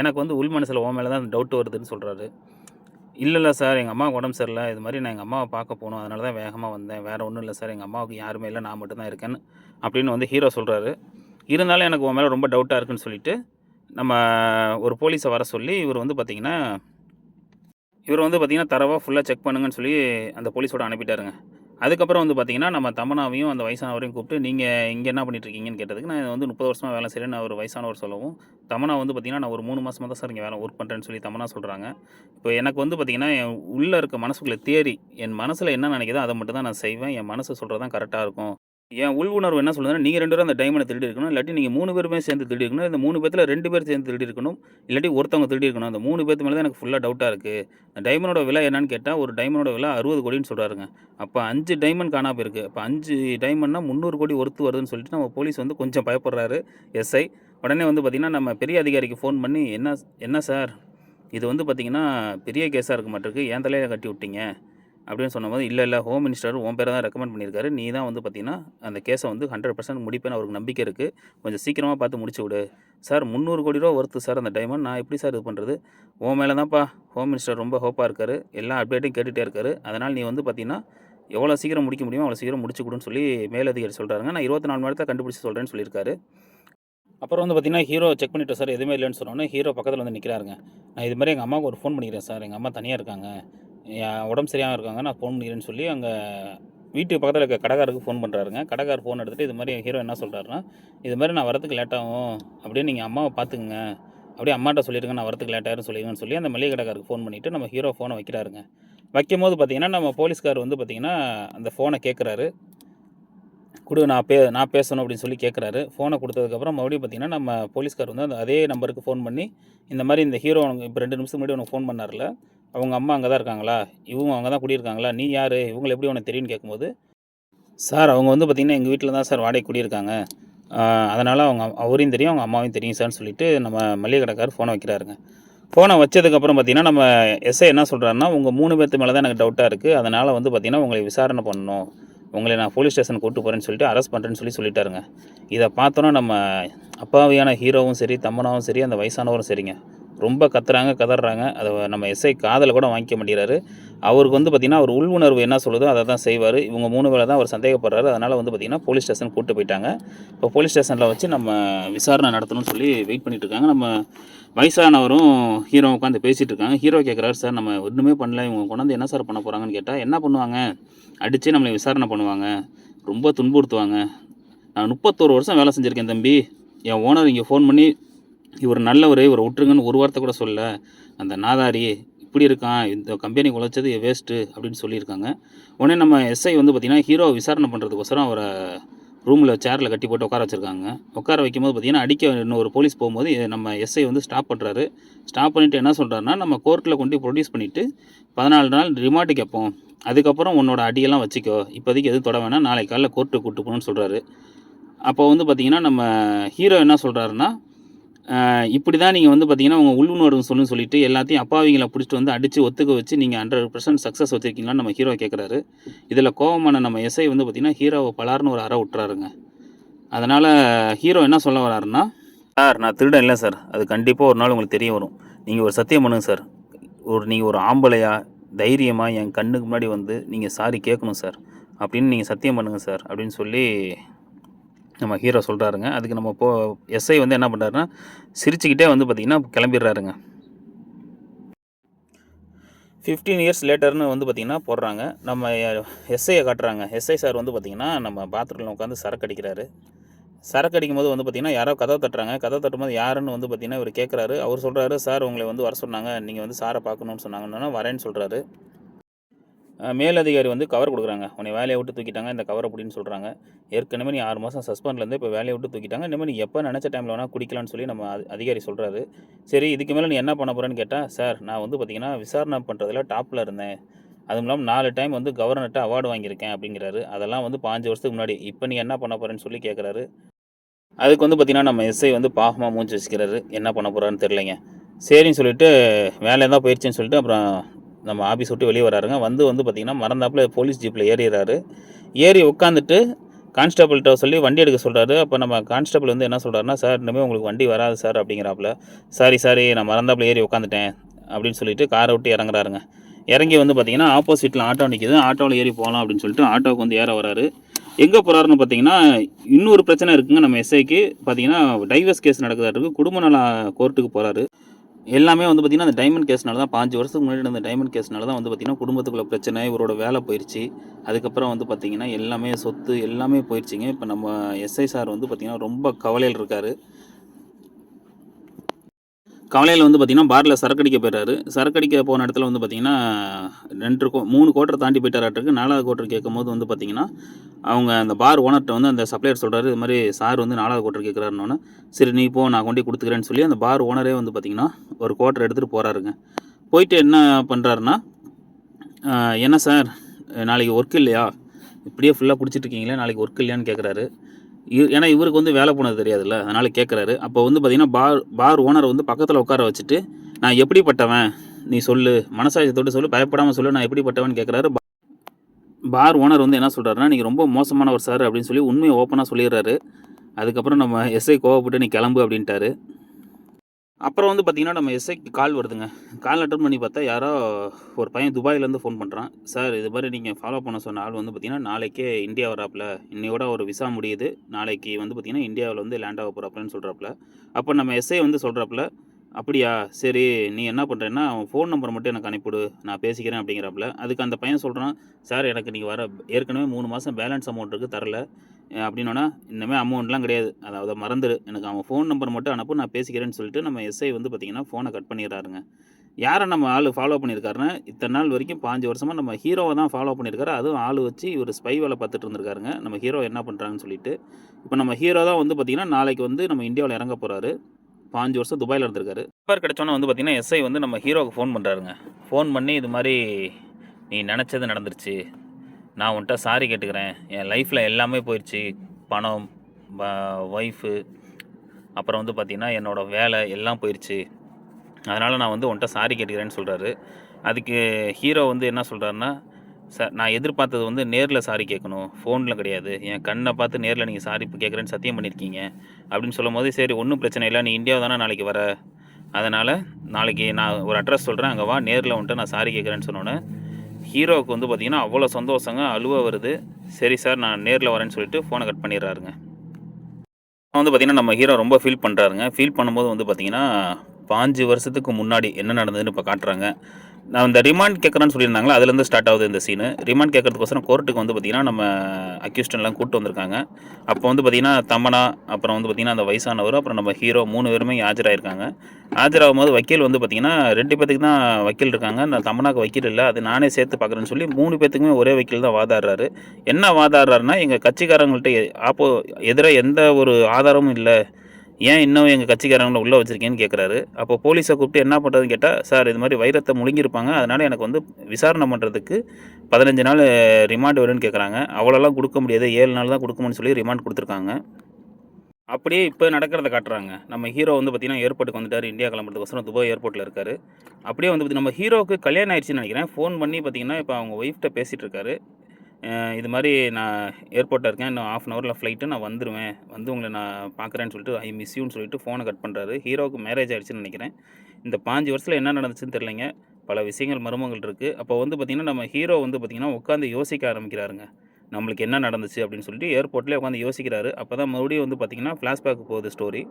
எனக்கு வந்து உள் மனசில் உன் மேலே தான் டவுட் வருதுன்னு சொல்கிறாரு இல்லை இல்லை சார். எங்கள் அம்மாவுக்கு உடம்பு சரியில்லை. இது மாதிரி நான் எங்கள் அம்மாவை பார்க்க போகணும். அதனால தான் வேகமாக வந்தேன். வேறு ஒன்றும் இல்லை சார். எங்கள் அம்மாவுக்கு யாருமே இல்லை. நான் மட்டும் தான் இருக்கேன்னு அப்படின்னு வந்து ஹீரோ சொல்கிறாரு இருந்தாலும் எனக்கு உன் மேலே ரொம்ப டவுட்டாக இருக்குன்னு சொல்லிட்டு நம்ம ஒரு போலீஸை வர சொல்லி இவர் வந்து பார்த்திங்கன்னா இவர் வந்து பார்த்திங்கன்னா தரவாக ஃபுல்லாக செக் பண்ணுங்கன்னு சொல்லி அந்த போலீஸோட அனுப்பிட்டாருங்க. அதுக்கப்புறம் வந்து பார்த்திங்கன்னா நம்ம தமனாவையும் அந்த வயசானவரையும் கூப்பிட்டு நீங்கள் இங்கே என்ன பண்ணிட்டுருக்கீங்கன்னு கேட்டதுக்கு நான் வந்து முப்பது வருஷமாக வேலை செய்கிறேன்னு அவர் வயசானவர் சொல்லவும் தமனா வந்து பார்த்திங்கன்னா நான் ஒரு மூணு மாதமாக தான் சார் இங்கே வேலை ஒர்க் பண்ணுறேன்னு சொல்லி தமனா சொல்கிறாங்க இப்போ எனக்கு வந்து பார்த்திங்கன்னா என் உள்ளே இருக்க மனசுக்குள்ளே தேரி என் மனசில் என்ன நினைக்குதோ அதை மட்டும் தான் நான் செய்வேன். என் மனசு சொல்கிறது தான் கரெக்டாக இருக்கும். என் உள் உணர்வு என்ன சொல்லுதுன்னா நீங்கள் ரெண்டு பேரும் அந்த டைமண்டை திருடி இருக்கணும். இல்லாட்டி நீங்கள் மூணு பேருமே சேர்ந்து திருடி இருக்கணும். இந்த மூணு பேர்த்தில் ரெண்டு பேர் சேர்ந்து திருடி இருக்கணும். இல்லாட்டி ஒருத்தவங்க திருடி இருக்கணும். அந்த மூணு பேர்த்து மேலே தான் எனக்கு ஃபுல்லாக டவுட்டாக இருக்குது அந்த டைமண்டோட விலை என்னன்னு கேட்டால் ஒரு டைமண்டோட விலை அறுபது கோடின்னு சொல்கிறாருங்க அப்போ அஞ்சு டைமண்ட் காணா போயிருக்கு அப்போ அஞ்சு டைமண்ட்னா முந்நூறு கோடி ஒருத்து வருதுன்னு சொல்லிட்டு நம்ம போலீஸ் வந்து கொஞ்சம் பயப்படுறாரு. எஸ்ஐ உடனே வந்து பார்த்திங்கன்னா நம்ம பெரிய அதிகாரிக்கு ஃபோன் பண்ணி என்ன என்ன சார் இது வந்து பார்த்திங்கன்னா பெரிய கேஸாக இருக்க மாட்டிருக்கு. ஏன் தலையில் கட்டி விட்டீங்க? அப்படின்னு சொன்னபோது இல்லை இல்லை ஹோம் மினிஸ்டர் உன் பேரை தான் ரெக்கமெண்ட் பண்ணியிருக்காரு. நீ தான் வந்து பார்த்தீங்கன்னா அந்த கேஸை வந்து ஹண்ட்ரட் பர்சன்ட் முடிப்பேன்னு அவருக்கு நம்பிக்கை இருக்குது கொஞ்சம் சீக்கிரமாக பார்த்து முடிச்சு விடு. சார் முந்நூறு கோடி ரூபா ஒர்த்து சார் அந்த டைமண்ட் நான் எப்படி சார் இது பண்ணுறது உன் மேலே தான்ப்பா ஹோம் மினிஸ்டர் ரொம்ப ஹோப்பாக இருக்கார். எல்லா அப்டேட்டையும் கேட்டுகிட்டே இருக்காரு. அதனால் நீ வந்து பார்த்தீங்கன்னா எவ்வளோ சீக்கிரம் முடிக்க முடியுமோ அவ்வளோ சீக்கிரம் முடிச்சு கொடுன்னு சொல்லி மேலதிகாரி சொல்கிறாங்க நான் இருபத்தி நாலு மணி நேரத்தை கண்டுபிடிச்சி சொல்கிறேன்னு சொல்லியிருக்காரு. அப்புறம் வந்து பார்த்தீங்கன்னா ஹீரோ செக் பண்ணிட்டு சார். எதுவுமே இல்லைன்னு சொன்னோன்னே ஹீரோ பக்கத்தில் வந்து நிற்கிறாருங்க நான் இது மாதிரி எங்கள் அம்மாவுக்கு ஒரு ஃபோன் பண்ணிக்கிறேன் சார். எங்கள் அம்மா தனியாக இருக்காங்க. உடம்பு சரியாக இருக்காங்க நான் ஃபோன் பண்ணிக்கிறேன்னு சொல்லி அங்கே வீட்டுக்கு பக்கத்தில் இருக்க கடைக்காருக்கு ஃபோன் பண்ணுறாருங்க கடைக்கார் ஃபோன் எடுத்துகிட்டு இது மாதிரி ஹீரோ என்ன சொல்கிறாருன்னா இது மாதிரி நான் வரதுக்கு லேட்டாகும் அப்படின்னு அப்படியே நீங்கள் அம்மாவை பார்த்துக்குங்க. அப்படியே அம்மாட்ட சொல்லிடுங்க நான் வரதுக்கு லேட்டாயிரும் ஆகிரும் சொல்லிடுங்கன்னு சொல்லி அந்த மளிகை கடைக்காருக்கு ஃபோன் பண்ணிவிட்டு நம்ம ஹீரோ ஃபோனை வைக்கிறாருங்க. வைக்கும் போது பார்த்தீங்கன்னா நம்ம போலீஸ்கார் வந்து பார்த்தீங்கன்னா அந்த ஃபோனை கேட்குறாரு கொடு நான் பே நான் பேசணும் அப்படின்னு சொல்லி கேட்குறாரு ஃபோனை கொடுத்ததுக்கப்புறம் மறுபடியும் பார்த்தீங்கன்னா நம்ம போலீஸ்கார் வந்து அந்த அதே நம்பருக்கு ஃபோன் பண்ணி இந்த மாதிரி இந்த ஹீரோ உனக்கு இப்போ ரெண்டு நிமிஷம் முன்னாடி உனக்கு ஃபோன் பண்ணார்ல அவங்க அம்மா அங்கே தான் இருக்காங்களா? இவங்க அங்கே தான் குடியிருக்காங்களா? நீ யார்? இவங்களை எப்படி உனக்கு தெரியும்னு கேட்கும்போது சார் அவங்க வந்து பார்த்திங்கன்னா எங்கள் வீட்டில் தான் சார் வாடகை குடியிருக்காங்க. அதனால் அவங்க அவரையும் தெரியும் அவங்க அம்மாவையும் தெரியும் சார்னு சொல்லிட்டு நம்ம மளிகை கடைக்கார் ஃபோனை வைக்கிறாருங்க. ஃபோனை வச்சதுக்கப்புறம் பார்த்தீங்கன்னா நம்ம எஸ்ஐ என்ன சொல்கிறாருன்னா உங்கள் மூணு பேர்த்து மேலே தான் எனக்கு டவுட்டாக இருக்குது அதனால் வந்து பார்த்திங்கன்னா உங்களை விசாரணை பண்ணணும். உங்களை நான் போலீஸ் ஸ்டேஷன் கூட்டு போகிறேன்னு சொல்லிட்டு அரெஸ்ட் பண்ணுறேன்னு சொல்லி சொல்லிட்டாருங்க. இதை பார்த்தோன்னா நம்ம அப்பாவியான ஹீரோவும் சரி தம்மனாவும் சரி அந்த வயசானவரும் சரிங்க. ரொம்ப கத்துறாங்க கதறாங்க. அதை நம்ம எஸ்ஐ காதில் கூட வாங்கிக்க மாட்டேறாரு அவருக்கு வந்து பார்த்திங்கன்னா அவர் உள்ளுணர்வு என்ன சொல்லுதோ அதை தான் செய்வார். இவங்க மூணு வேலை தான் அவர் சந்தேகப்படுறாரு. அதனால் வந்து பார்த்திங்கன்னா போலீஸ் ஸ்டேஷன் கூட்டு போயிட்டாங்க. இப்போ போலீஸ் ஸ்டேஷனில் வச்சு நம்ம விசாரணை நடத்தணும்னு சொல்லி வெயிட் பண்ணிட்டு இருக்காங்க. நம்ம வயசானவரும் ஹீரோ உட்காந்து பேசிகிட்டு இருக்காங்க. ஹீரோ கேட்குறாரு சார் நம்ம ஒன்றுமே பண்ணல. இவங்க கொண்டாந்து என்ன சார் பண்ண போகிறாங்கன்னு கேட்டால் என்ன பண்ணுவாங்க? அடித்து நம்மளை விசாரணை பண்ணுவாங்க. ரொம்ப துன்புறுத்துவாங்க. நான் முப்பத்தோரு வருஷம் வேலை செஞ்சுருக்கேன் தம்பி. என் ஓனர் இங்கே ஃபோன் பண்ணி இவர் நல்லவர் இவரை விட்டுருங்கன்னு ஒரு வார்த்தை கூட சொல்ல அந்த நாதாரி இப்படி இருக்கான் இந்த கம்பெனி உழைச்சது வேஸ்ட்டு அப்படின்னு சொல்லியிருக்காங்க. உடனே நம்ம எஸ்ஐ வந்து பார்த்திங்கன்னா ஹீரோ விசாரணை பண்ணுறதுக்கோசரம் அவரை ரூமில் சேரில் கட்டி போட்டு உட்கார வச்சுருக்காங்க. உட்கார வைக்கும்போது பார்த்திங்கன்னா அடிக்க இன்னொரு போலீஸ் போகும்போது நம்ம எஸ்ஐ வந்து ஸ்டாப் பண்ணுறாரு ஸ்டாப் பண்ணிவிட்டு என்ன சொல்கிறாருன்னா நம்ம கோர்ட்டில் கொண்டு ப்ரொடியூஸ் பண்ணிவிட்டு பதினாலு நாள் ரிமாண்டு கேட்போம் அதுக்கப்புறம் உன்னோட அடியெல்லாம் வச்சுக்கோ. இப்போதைக்கு எதுவும் தொட வேணாம். நாளைக்கு காலையில் கோர்ட்டுக்கு கூட்டு போகணும்னு சொல்கிறாரு அப்போ வந்து பார்த்திங்கன்னா நம்ம ஹீரோ என்ன சொல்கிறாருன்னா இப்படி தான் நீங்கள் வந்து பார்த்தீங்கன்னா உங்கள் உள்ளுணர்வு சொல்லுன்னு சொல்லிட்டு எல்லாத்தையும் அப்பாவிங்களை பிடிச்சிட்டு வந்து அடித்து ஒத்துக்க வச்சு நீங்கள் ஹண்ட்ரட் பர்சன்ட் சக்ஸஸ் வச்சுருக்கீங்களான்னு நம்ம ஹீரோ கேட்குறாரு இதில் கோபமான நம்ம எஸ்ஐ வந்து பார்த்திங்கன்னா ஹீரோவை பலார்னு ஒரு அறை விட்டுறாருங்க அதனால் ஹீரோ என்ன சொல்ல வராருன்னா சார் நான் திருடன் இல்லை சார். அது கண்டிப்பாக ஒரு நாள் உங்களுக்கு தெரிய வரும். நீங்கள் ஒரு சத்தியம் பண்ணுங்க சார். ஒரு நீங்கள் ஒரு ஆம்பளையாக தைரியமாக என் கண்ணுக்கு முன்னாடி வந்து நீங்கள் சாரி கேட்கணும் சார். அப்படின்னு நீங்கள் சத்தியம் பண்ணுங்கள் சார் அப்படின்னு சொல்லி நம்ம ஹீரோ சொல்கிறாருங்க அதுக்கு நம்ம போ எஸ்ஐ வந்து என்ன பண்ணுறாருன்னா சிரிச்சுக்கிட்டே வந்து பார்த்திங்கன்னா கிளம்பிடுறாருங்க. ஃபிஃப்டீன் இயர்ஸ் லேட்டர்னு வந்து பார்த்திங்கன்னா போடுறாங்க. நம்ம எஸ்ஐயை காட்டுறாங்க. எஸ்ஐ சார் வந்து பார்த்திங்கன்னா நம்ம பாத்ரூமில் உட்காந்து சரக்கு அடிக்கிறாரு. சரக்கு அடிக்கும் போது வந்து பார்த்திங்கன்னா யாரோ கதை தட்டுறாங்க. கதவை தட்டும்போது யாருன்னு வந்து பார்த்திங்கன்னா இவர் கேட்குறாரு அவர் சொல்கிறாரு சார் உங்களை வந்து வர சொன்னாங்க. நீங்கள் வந்து சாரை பார்க்கணுன்னு சொன்னாங்கன்னா வரேன்னு சொல்கிறாரு மேலதிகாரி வந்து கவர் கொடுக்குறாங்க. உன்னை வேலையை விட்டு தூக்கிட்டாங்க இந்த கவர் அப்படின்னு சொல்கிறாங்க ஏற்கனவே நீ ஆறு மாதம் சஸ்பெண்ட்லேருந்து இப்போ வேலையை விட்டு தூக்கிட்டாங்க. இனிமேல் நீ எப்போ நினச்ச டைமில் வேணால் குடிக்கலாம்னு சொல்லி நம்ம அதிகாரி சொல்கிறாரு சரி இதுக்கு மேலே நீ என்ன பண்ண போகிறேன்னு கேட்டால் சார் நான் வந்து பார்த்தீங்கன்னா விசாரணை பண்ணுறதுல டாப்பில் இருந்தேன். அதுவும் இல்லாமல் நாலு டைம் வந்து கவர்னர்கிட்ட அவார்டு வாங்கியிருக்கேன் அப்படிங்கிறாரு. அதெல்லாம் வந்து பாஞ்சு வருஷத்துக்கு முன்னாடி. இப்போ நீ என்ன பண்ண போகிறேன்னு சொல்லி கேட்குறாரு அதுக்கு வந்து பார்த்திங்கன்னா நம்ம எஸ்ஐ வந்து பாகமாக மூஞ்சி வச்சுக்கிறாரு. என்ன பண்ண போகிறான்னு தெரிலங்க சரின்னு சொல்லிட்டு வேலை தான் போயிடுச்சுன்னு சொல்லிட்டு அப்புறம் நம்ம ஆஃபீஸ் விட்டு வெளியே வராருங்க. வந்து வந்து பார்த்திங்கன்னா மறந்தாப்புல போலீஸ் ஜீப்பில் ஏறிடுறாரு ஏறி உட்காந்துட்டு கான்ஸ்டபிள்கிட்ட சொல்லி வண்டி எடுக்க சொல்கிறாரு அப்போ நம்ம கான்ஸ்டபிள் வந்து என்ன சொல்கிறாருன்னா சார் இனிமேல் உங்களுக்கு வண்டி வராது சார் அப்படிங்கிறாப்புல. சாரி சாரி நான் மறந்தாப்பில் ஏறி உட்காந்துட்டேன் அப்படின்னு சொல்லிட்டு காரை விட்டு இறங்குறாருங்க. இறங்கி வந்து பார்த்திங்கன்னா ஆப்போசிட்டில் ஆட்டோ நிற்கிது ஆட்டோவில் ஏறி போகலாம் அப்படின்னு சொல்லிட்டு ஆட்டோவுக்கு வந்து ஏற வராரு. எங்கே போகிறாருன்னு பார்த்தீங்கன்னா இன்னொரு பிரச்சனை இருக்குங்க. நம்ம எஸ்ஐக்கு பார்த்தீங்கன்னா டைவர்ஸ் கேஸ் நடக்குதாருக்கு குடும்ப நல கோர்ட்டுக்கு போகிறாரு எல்லாமே வந்து பார்த்திங்கன்னா அந்த டைமண்ட் கேஸ்னால தான் பாஞ்சு வருஷத்துக்கு முன்னாடி அந்த டைமண்ட் கேஸ்னால தான் வந்து பார்த்திங்கன்னா குடும்பத்துக்குள்ள பிரச்சனை இவரோட வேலை போயிடுச்சு அதுக்கப்புறம் வந்து பார்த்திங்கன்னா எல்லாமே சொத்து எல்லாமே போயிடுச்சுங்க இப்போ நம்ம எஸ்ஐ சார் வந்து பார்த்திங்கன்னா ரொம்ப கவலையில் இருக்கார். கவலையில் வந்து பார்த்திங்கன்னா பாரில் சரக்கடிக்க போயிட்டாரு சரக்கடிக்க போன இடத்துல வந்து பார்த்திங்கன்னா ரெண்டு கோ மூணு கோட்டரை தாண்டி போயிட்டாராட்டுருக்கு நாலாவது கோட்டர் கேட்கும் போது வந்து பார்த்திங்கன்னா அவங்க அந்த பார் ஓனர்கிட்ட வந்து அந்த சப்ளையர் சொல்கிறாரு இது மாதிரி சார் வந்து நாலாவது கோட்டர் கேட்குறாருன்னொன்னே சரி நீ போ நான் கொண்டு கொடுத்துக்கிறேன்னு சொல்லி அந்த பார் ஓனரே வந்து பார்த்திங்கன்னா ஒரு கோட்டர் எடுத்துகிட்டு போகிறாருங்க போயிட்டு என்ன பண்ணுறாருன்னா என்ன சார் நாளைக்கு ஒர்க் இல்லையா? இப்படியே ஃபுல்லாக குடிச்சிட்ருக்கீங்களே நாளைக்கு ஒர்க் இல்லையான்னு கேட்குறாரு ஏன்னா இவருக்கு வந்து வேலை போனது தெரியாதுல்ல அதனால் கேட்குறாரு அப்போ வந்து பார்த்திங்கன்னா பார் பார் ஓனர் வந்து பக்கத்தில் உட்கார வச்சுட்டு நான் எப்படிப்பட்டவன்? நீ சொல்லு. மனசாட்சியத்தோடு சொல்லு. பயப்படாமல் சொல்லு. நான் எப்படிப்பட்டவன் கேட்குறாரு பார் ஓனர் வந்து என்ன சொல்கிறாருன்னா நீங்கள் ரொம்ப மோசமானவர் சார் அப்படின்னு சொல்லி உண்மையை ஓப்பனாக சொல்லிடுறாரு. அதுக்கப்புறம் நம்ம எஸ்ஐ கோவப்பட்டு நீ கிளம்பு அப்படின்ட்டாரு. அப்புறம் வந்து பார்த்தீங்கன்னா நம்ம எஸ்ஐக்கு கால் வருதுங்க. கால் அட்டன் பண்ணி பார்த்தா யாரோ ஒரு பையன் துபாயிலேருந்து ஃபோன் பண்ணுறான் சார் இது மாதிரி நீங்கள் ஃபாலோ பண்ண சொன்ன ஆள் வந்து பார்த்தீங்கன்னா நாளைக்கே இந்தியா வராப்பில் இன்னையோட ஒரு விசா முடியுது. நாளைக்கு வந்து பார்த்தீங்கன்னா இந்தியாவில் வந்து லேண்ட் ஆக போகிறாப்புலன்னு சொல்கிறாப்புல அப்போ நம்ம எஸ்ஐ வந்து சொல்கிறாப்புல அப்படியா? சரி நீ என்ன பண்ணுறேன்னா அவன் ஃபோன் நம்பர் மட்டும் எனக்கு அனுப்பிவிடு. நான் பேசிக்கிறேன் அப்படிங்கிறாப்புல. அதுக்கு அந்த பையன் சொல்கிறான் சார் எனக்கு நீங்கள் வர ஏற்கனவே மூணு மாதம் பேலன்ஸ் அமௌண்ட் இருக்குது தரல. அப்படின்னோன்னா இந்தமாதிரி அமௌண்ட்லாம் கிடையாது. அதாவது மறந்துடு. எனக்கு அவன் ஃபோன் நம்பர் மட்டும் அனுப்பு நான் பேசிக்கிறேன்னு சொல்லிட்டு நம்ம எஸ்ஐ வந்து பார்த்திங்கன்னா ஃபோனை கட் பண்ணிடுறாருங்க. யாரை நம்ம ஆள் ஃபாலோ பண்ணியிருக்காருன்னா இத்தனை நாள் வரைக்கும் பாஞ்சு வருஷமாக நம்ம ஹீரோவை தான் ஃபாலோ பண்ணியிருக்காரு. அதுவும் ஆள் வச்சு இவர் ஸ்பை வேலை பார்த்துட்டு இருந்திருக்காருங்க. நம்ம ஹீரோ என்ன பண்ணுறாங்கன்னு சொல்லிட்டு. இப்போ நம்ம ஹீரோ தான் வந்து பார்த்திங்கன்னா நாளைக்கு வந்து நம்ம இந்தியாவில் இறங்க போகிறாரு பாஞ்சு வருஷம் துபாயில் இருந்திருக்காரு. நம்பர் கிடச்சோன்னே வந்து பார்த்திங்கன்னா எஸ்ஐ வந்து நம்ம ஹீரோவுக்கு ஃபோன் பண்ணுறாருங்க ஃபோன் பண்ணி இது மாதிரி நீ நினச்சது நடந்துருச்சு. நான் உன்கிட்ட சாரி கேட்டுக்கிறேன். என் லைஃப்பில் எல்லாமே போயிடுச்சு பணம் ஒய்ஃபு அப்புறம் வந்து பார்த்திங்கன்னா என்னோடய வேலை எல்லாம் போயிடுச்சு அதனால் நான் வந்து உன்கிட்ட சாரி கேட்டுக்கிறேன்னு சொல்கிறாரு அதுக்கு ஹீரோ வந்து என்ன சொல்கிறாருன்னா சார் நான் எதிர்பார்த்தது வந்து நேரில் சாரி கேட்கணும். ஃபோனில் கிடையாது. என் கண்ணை பார்த்து நேரில் நீங்கள் சாரி கேட்குறேன்னு சத்தியம் பண்ணியிருக்கீங்க அப்படின்னு சொல்லும் போது சரி ஒன்றும் பிரச்சனை இல்லை. நீ இந்தியாவை தானே நாளைக்கு வர? அதனால் நாளைக்கு நான் ஒரு அட்ரஸ் சொல்கிறேன் அங்கே வா நேரில் வந்துட்டு நான் சாரி கேட்குறேன்னு சொன்னோன்னே ஹீரோவுக்கு வந்து பார்த்திங்கன்னா அவ்வளோ சந்தோஷங்க. அழுவ வருது. சரி சார் நான் நேரில் வரேன்னு சொல்லிட்டு ஃபோனை கட் பண்ணிடுறாருங்க. வந்து பார்த்திங்கன்னா நம்ம ஹீரோ ரொம்ப ஃபீல் பண்ணுறாருங்க ஃபீல் பண்ணும்போது வந்து பார்த்திங்கன்னா பாஞ்சு வருஷத்துக்கு முன்னாடி என்ன நடந்ததுன்னு இப்போ காட்டுறாங்க. நான் இந்த ரிமாண்ட் கேட்குறேன்னு சொல்லியிருந்தாங்களா அதுலேருந்து ஸ்டார்ட் ஆகுது இந்த சீனு ரிமாண்ட் கேட்கறதுக்கோசரம் கோர்ட்டுக்கு வந்து பார்த்திங்கன்னா நம்ம அக்யூஸ்டன்லாம் கூப்பிட்டு வந்திருக்காங்க. அப்போ வந்து பார்த்திங்கன்னா தமனா அப்புறம் வந்து பார்த்திங்கன்னா அந்த வயசானவர் அப்புறம் நம்ம ஹீரோ மூணு பேருமே ஆஜராயிருக்காங்க. ஆஜராகும் போது வக்கீல் வந்து பார்த்திங்கன்னா ரெண்டு பேத்துக்கு தான் வக்கீல் இருக்காங்க. நான் தமனாக்கு வக்கீல் இல்லை அது நானே சேர்த்து பார்க்குறேன்னு சொல்லி மூணு பேத்துக்குமே ஒரே வக்கீல் தான் வாதாடுறாரு. என்ன வாதாடுறாருன்னா எங்கள் கட்சிக்காரங்கள்ட்ட ஆப்போ எதிராக எந்த ஒரு ஆதாரமும் இல்லை. ஏன் இன்னும் எங்கள் கட்சிக்காரங்களை உள்ளே வச்சுருக்கேன்னு கேட்குறாரு அப்போ போலீஸை கூப்பிட்டு என்ன பண்ணுறதுன்னு கேட்டால் சார் இது மாதிரி வைரத்தை முழுங்கியிருப்பாங்க. அதனால் எனக்கு வந்து விசாரணை பண்ணுறதுக்கு பதினஞ்சு நாள் ரிமாண்ட் வேணும்னு கேட்குறாங்க அவ்வளோலாம் கொடுக்க முடியாது. ஏழு நாள் தான் கொடுக்கணும்னு சொல்லி ரிமாண்ட் கொடுத்துருக்காங்க. அப்படியே இப்போ நடக்கிறத காட்டுறாங்க. நம்ம ஹீரோ வந்து பார்த்திங்கன்னா ஏர்போர்ட்டுக்கு வந்துட்டார். இந்தியா கிளம்புறதுக்கோசரம் துபாய் ஏர்போர்ட்டில் இருக்கார். அப்படியே வந்து நம்ம ஹீரோவுக்கு கல்யாணம் ஆயிடுச்சுன்னு நினைக்கிறேன். ஃபோன் பண்ணி பார்த்திங்கன்னா இப்போ அவங்க ஒய்ஃப்ட்ட பேசிகிட்டு இருக்காரு. இது மாதிரி நான் ஏர்போர்ட்டில் இருக்கேன். இன்னும் ஆஃப் அன் ஹவரில் ஃப்ளைட்டு நான் வந்துடுவேன் வந்து உங்களை நான் பார்க்குறேன்னு சொல்லிட்டு ஐ மிஸ் யூன்னு சொல்லிட்டு ஃபோனை கட் பண்ணுறாரு ஹீரோவுக்கு மேரேஜ் ஆகிடுச்சுன்னு நினைக்கிறேன். இந்த பாஞ்சு வருஷத்தில் என்ன நடந்துச்சுன்னு தெரிலங்க பல விஷயங்கள் மர்மங்கள் இருக்குது அப்போ வந்து பார்த்திங்கன்னா நம்ம ஹீரோ வந்து பார்த்திங்கன்னா உட்காந்து யோசிக்க ஆரம்பிக்கிறாருங்க. நம்மளுக்கு என்ன நடந்துச்சு அப்படின்னு சொல்லிட்டு ஏர்போர்ட்லேயே உட்காந்து யோசிக்கிறாரு. அப்போ தான் மறுபடியும் வந்து பார்த்திங்கன்னா ஃப்ளாஷ்பேக் போகுது ஸ்டோரி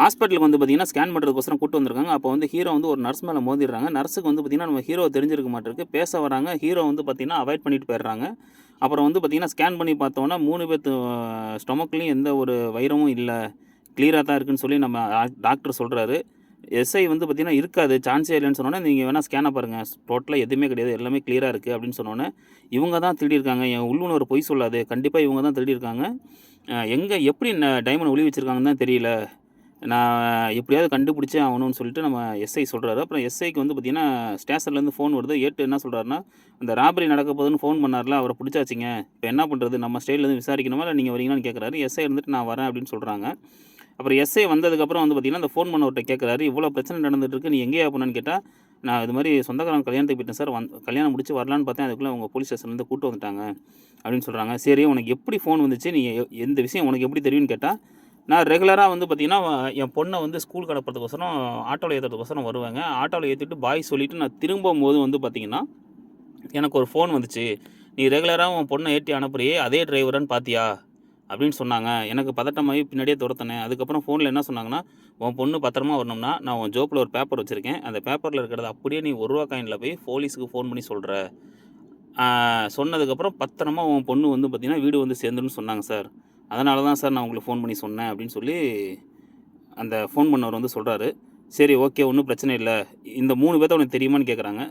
ஹாஸ்பிட்டலுக்கு வந்து பார்த்தீங்கன்னா ஸ்கேன் பண்ணுறதுக்கோசரம் கூட்டு வந்திருக்காங்க. அப்போ வந்து ஹீரோ வந்து ஒரு நர்ஸ் மேலே மோதிடுறாங்க. நர்ஸுக்கு வந்து பார்த்தீங்கன்னா நம்ம ஹீரோ தெரிஞ்சிருக்க மாட்டிருக்கு. பேச வராங்க. ஹீரோ வந்து பார்த்தீங்கன்னா அவாய்ட் பண்ணிட்டு போயிடுறாங்க. அப்புறம் வந்து பார்த்தீங்கன்னா ஸ்கேன் பண்ணி பார்த்தோன்னா மூணு பேர்த்து ஸ்டொமக்லேயும் எந்த ஒரு வைரமும் இல்லை. கிளியராக தான் இருக்குன்னு சொல்லி நம்ம டாக்டர் சொல்கிறாரு எஸ்ஐ வந்து பார்த்தீங்கன்னா இருக்காது. சான்ஸே இல்லைன்னு சொன்னோன்னே நீங்கள் வேணால் ஸ்கேனை பாருங்கள் டோட்டலாக எதுவுமே கிடையாது. எல்லாமே கிளியராக இருக்குது அப்படின்னு சொன்னோன்னே இவங்க தான் திருடியிருக்காங்க. என் உள்ளுணர் பொய் சொல்லாது. கண்டிப்பாக இவங்க தான் திருடியிருக்காங்க. எங்கே எப்படி டைமண்ட் ஒளி வச்சுருக்காங்கன்னு தான் தெரியல. நான் எப்படியாவது கண்டுபிடிச்சே ஆகணும்னு சொல்லிட்டு நம்ம எஸ்ஐ சொல்கிறாரு அப்புறம் எஸ்ஐக்கு வந்து பார்த்தீங்கன்னா ஸ்டேஷன்லேருந்து ஃபோன் வருது. ஏட்டு என்ன சொல்கிறாருன்னா அந்த ராபரி நடக்க போகுதுன்னு ஃபோன் பண்ணார்ல அவரை பிடிச்சாச்சிங்க. இப்போ என்ன பண்ணுறது நம்ம ஸ்டைலேருந்து விசாரிக்கணுமா? இல்லை நீங்கள் வரீங்களான்னு கேட்குறாரு எஸ்ஐ இருந்துட்டு நான் வரேன் அப்படின்னு சொல்கிறாங்க அப்புறம் எஸ்ஐ வந்ததுக்கப்புறம் வந்து பார்த்தீங்கன்னா அந்த ஃபோன் பண்ணவர்கிட்ட கேட்குறாரு இவ்வளோ பிரச்சனை நடந்துட்டு இருக்கு. நீ எங்கேயா போனேன்னு கேட்டால் நான் இது மாதிரி சொந்தக்காரங்க கல்யாணத்துக்கு போயிட்டேன் சார். வந் கல்யாணம் முடிச்சு வரலான்னு பார்த்தேன். அதுக்குள்ளே அவங்க போலீஸ் ஸ்டேஷன்லேருந்து கூட்டு வந்துட்டாங்க அப்படின்னு சொல்கிறாங்க சரி உனக்கு எப்படி ஃபோன் வந்துச்சு? நீ எ- எந்த விஷயம் உனக்கு எப்படி தெரியும்னு கேட்டால் நான் ரெகுலராக வந்து பார்த்தீங்கன்னா என் பொண்ணை வந்து ஸ்கூல் கிடப்புறதுக்கோசரம் ஆட்டோவில் ஏற்றுறதுக்கோசரம் வருவாங்க. ஆட்டோவில் ஏற்றிட்டு பாய் சொல்லிவிட்டு நான் திரும்பும் போது வந்து பார்த்தீங்கன்னா எனக்கு ஒரு ஃபோன் வந்துச்சு. நீ ரெகுலராக உன் பொண்ணை ஏற்றி அனுப்புறியே அதே டிரைவரான்னு பார்த்தியா அப்படின்னு சொன்னாங்க. எனக்கு பதட்டமாகி பின்னாடியே துரத்தினேன். அதுக்கப்புறம் ஃபோனில் என்ன சொன்னாங்கன்னா உன் பொண்ணு பத்திரமா வரணும்னா நான் உன் ஜோப்பில் ஒரு பேப்பர் வச்சுருக்கேன். அந்த பேப்பரில் இருக்கிறத அப்படியே நீ ஒரு ரூபா காயினில் போய் போலீஸுக்கு ஃபோன் பண்ணி சொல்கிற சொன்னதுக்கப்புறம் பத்திரமா உன் பொண்ணு வந்து பார்த்திங்கன்னா வீடு வந்து சேர்ந்துன்னு சொன்னாங்க சார். அதனால தான் சார் நான் உங்களுக்கு ஃபோன் பண்ணி சொன்னேன் அப்படின்னு சொல்லி அந்த ஃபோன் பண்ணவர் வந்து சொல்கிறாரு சரி ஓகே ஒன்றும் பிரச்சனை இல்லை. இந்த மூணு பேர்த்த உனக்கு தெரியுமான்னு கேட்குறாங்க